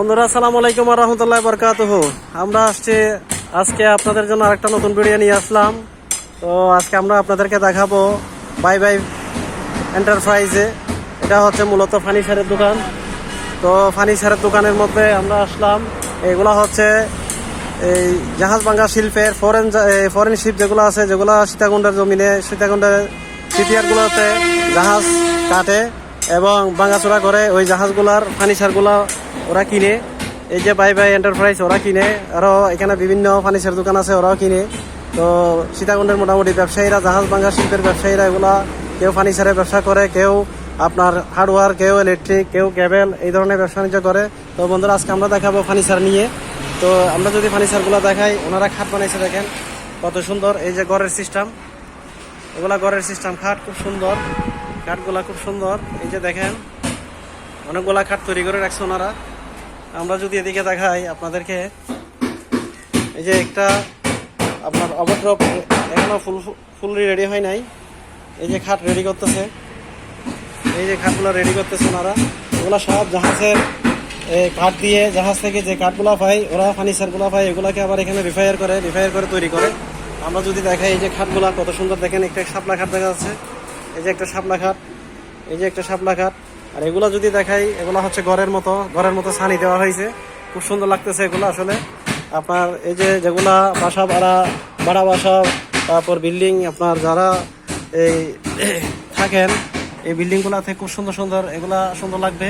বন্ধুরা, আসসালামু আলাইকুম রহমতুল্লাহ বরকাতুহ। আমরা আসছি, আজকে আপনাদের জন্য আরেকটা নতুন ভিডিও নিয়ে আসলাম। তো আজকে আমরা আপনাদেরকে দেখাবো বাই বাই এন্টারপ্রাইজে এটা হচ্ছে মূলত ফার্নিচারের দোকান। তো ফার্নিচারের দোকানের মধ্যে আমরা আসলাম। এগুলা হচ্ছে এই জাহাজ ভাঙ্গা শিল্পের ফরেন ফরেন শিপ যেগুলো আছে, যেগুলো সীতাকুণ্ডের জমিনে, সীতাকুণ্ডের সিটিয়ারগুলোতে জাহাজ কাটে এবং ভাঙাচোরা করে ওই জাহাজগুলার ফার্নিচারগুলো ওরা কিনে। এই যে বাই বাই এন্টারপ্রাইজ ওরা কিনে। আরও এখানে বিভিন্ন ফার্নিচার দোকান আছে, ওরাও কিনে। তো সীতাকুণ্ডের মোটামুটি ব্যবসায়ীরা, জাহাজ ভাঙ্গা শিল্পের ব্যবসায়ীরা এগুলা কেউ ফার্নিচারের ব্যবসা করে, কেউ আপনার হার্ডওয়ার কেউ ইলেকট্রিক কেউ কেবল এই ধরনের ব্যবসা বাণিজ্য করে। তো বন্ধুরা, আজকে আমরা দেখাবো ফার্নিচার নিয়ে। তো আমরা যদি ফার্নিচারগুলো দেখাই, ওনারা খাট বানাইছে দেখেন, কত সুন্দর। এই যে ঘরের সিস্টেম এগুলা ঘরের সিস্টেম খাট খুব সুন্দর। খাটগুলা খুব সুন্দর। এই যে দেখেন অনেকগুলা খাট তৈরি করে রাখছে ওনারা। আমরা যদি এদিকে দেখাই আপনাদেরকে, এই যে একটা আপনার অবড্রপ এখনও ফুল ফুললি রেডি হয় নাই। এই যে খাট রেডি করতেছে। এই যে খাটগুলো রেডি করতেছে ওনারা। এগুলো সব জাহাজের কাঠ দিয়ে জাহাজ থেকে যে কাঠগুলো পাই ওরা ফার্নিচারগুলো পাই এগুলোকে আবার এখানে রিফায়ার করে রিফায়ার করে তৈরি করে। আমরা যদি দেখাই এই যে খাটগুলো, কত সুন্দর দেখেন, একটা শাপলা খাট দেখা যাচ্ছে। এই যে একটা শাপলা খাট, এই যে একটা শাপলা খাট। আর এগুলো যদি দেখাই, এগুলো হচ্ছে ঘরের মতো ঘরের মতো ছানি দেওয়া হয়েছে। খুব সুন্দর লাগতেছে এগুলো আসলে। আপনার এই যে যেগুলা বাসা ভাড়া ভাড়া বাসা, তারপর বিল্ডিং, আপনার যারা এই থাকেন, এই বিল্ডিংগুলোতে খুব সুন্দর সুন্দর এগুলা সুন্দর লাগবে।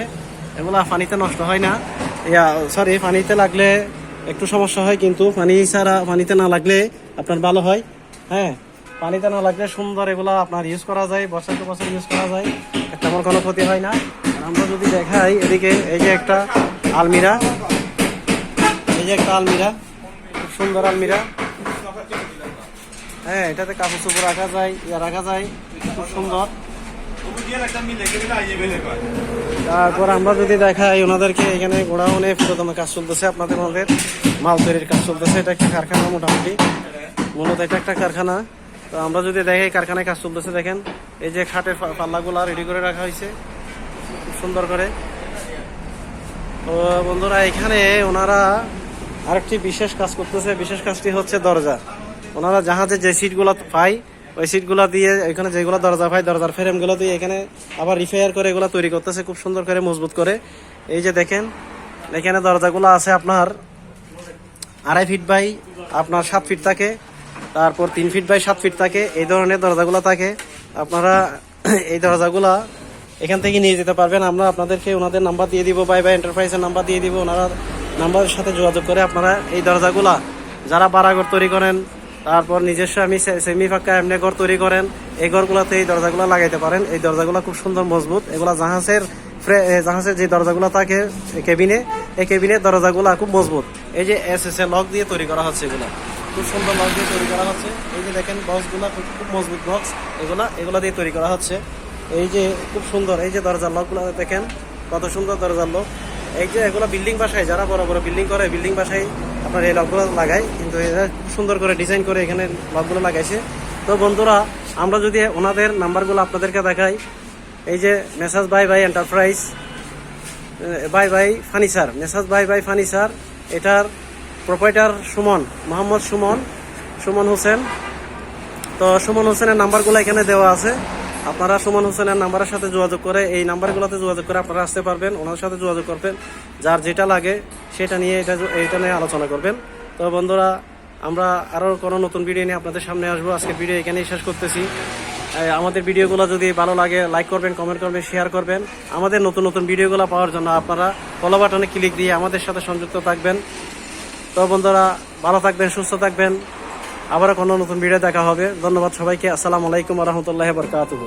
এগুলা পানিতে নষ্ট হয় না। ইয়া সরি পানিতে লাগলে একটু সমস্যা হয়, কিন্তু পানি ছাড়া, পানিতে না লাগলে আপনার ভালো হয়। হ্যাঁ পানিতে না লাগলে সুন্দর এগুলা আপনার ইউজ করা যায়, বছর টু বছর ইউজ করা যায়। তেমন কোনো ক্ষতি হয় না। আমরা যদি দেখাই এদিকে, এই যে একটা আলমিরা। এই যে একটা আলমিরা, খুব সুন্দর আলমিরা। হ্যাঁ এটাতে কাপড় চোপড় রাখা যায়, ইয়া রাখা যায় খুব সুন্দর। তারপর আমরা যদি দেখাই ওনাদেরকে, এখানে গোড়াউনে পুরোদমে কাজ চলতেছে আপনাদের মাল তৈরির কাজ চলতেছে, এটা একটা কারখানা মোটামুটি? মূলত এটা একটা কারখানা। তো আমরা যদি দেখি কারখানায় কাজ চলতেছে, দেখেন, এই যে খাটের পাল্লাগুলা রেডি করে রাখা হয়েছে, খুব সুন্দর করে। তো বন্ধুরা, এখানে ওনারা আরেকটি বিশেষ কাজ করতেছে। বিশেষ কাজটি হচ্ছে দরজা। ওনারা জাহাজে যে সিটগুলো পায়, ওই সিটগুলো দিয়ে এখানে যেগুলো দরজা পায়, দরজার ফ্রেমগুলো দিয়ে এখানে আবার রিপেয়ার করে এগুলো তৈরি করতেছে, খুব সুন্দর করে, মজবুত করে। এই যে দেখেন, এখানে দরজাগুলো আছে আপনার আড়াই ফিট বাই আপনার সাত ফিট থাকে। তারপর তিন ফিট বাই সাত ফিট থাকে, এই ধরনের দরজাগুলো থাকে। আপনারা এই দরজাগুলা এখান থেকে নিয়ে যেতে পারবেন। আমরা আপনাদেরকে ওনাদের নাম্বার দিয়ে দিব বাই বাই এন্টারপ্রাইজের নাম্বার দিয়ে দিব। ওনারা নাম্বারের সাথে যোগাযোগ করে আপনারা এই দরজাগুলা, যারা বাড়াঘর তৈরি করেন, তারপর নিজস্ব আমি সেমি ফাঁকা এমনি ঘর তৈরি করেন, এই ঘরগুলোতে এই দরজাগুলো লাগাইতে পারেন। এই দরজাগুলো খুব সুন্দর মজবুত। এগুলা জাহাজের ফ্রে- জাহাজের যে দরজাগুলো থাকে কেবিনে এই কেবিনের দরজাগুলো খুব মজবুত। এই যে এস এস এ লক দিয়ে তৈরি করা হচ্ছে এগুলো। খুব সুন্দর লক দিয়ে তৈরি করা হচ্ছে। এই যে দেখেন বক্সগুলো খুব মজবুত বক্স এগুলা এগুলা দিয়ে তৈরি করা হচ্ছে। এই যে খুব সুন্দর, এই যে দরজার লকগুলো দেখেন, কত সুন্দর দরজার লক এই যে এগুলো বিল্ডিং বাসায়, যারা বড় বড় বিল্ডিং করে বিল্ডিং বাসায় আপনার এই লকগুলো লাগায়, কিন্তু এরা সুন্দর করে ডিজাইন করে এখানে লকগুলো লাগাইছে। তো বন্ধুরা, আমরা যদি ওনাদের নাম্বারগুলো আপনাদেরকে দেখাই, এই যে messrs bye bye enterprise bye bye furniture messrs bye bye furniture এটার প্রোপাইটার সুমন মোহাম্মদ সুমন সুমন হোসেন তো সুমন হোসেনের নাম্বারগুলো এখানে দেওয়া আছে। আপনারা সুমন হোসেনের নাম্বারের সাথে যোগাযোগ করে এই নাম্বারগুলোতে যোগাযোগ করে আপনারা আসতে পারবেন, ওনার সাথে যোগাযোগ করবেন। যার যেটা লাগে সেটা নিয়ে এটা এটা নিয়ে আলোচনা করবেন। তো বন্ধুরা, আমরা আরও কোনো নতুন ভিডিও নিয়ে আপনাদের সামনে আসব। আজকে ভিডিও এখানেই শেষ করতেছি। আমাদের ভিডিওগুলো যদি ভালো লাগে লাইক করবেন কমেন্ট করবেন শেয়ার করবেন। আমাদের নতুন নতুন ভিডিওগুলো পাওয়ার জন্য আপনারা ফলো বাটনে ক্লিক দিয়ে আমাদের সাথে সংযুক্ত থাকবেন। তো বন্ধুরা, ভালো থাকবেন, সুস্থ থাকবেন। আবার কোনো নতুন ভিডিও দেখা হবে। ধন্যবাদ সবাইকে। আসসালামু আলাইকুম রহমতুল্লাহ বরকাতুহ।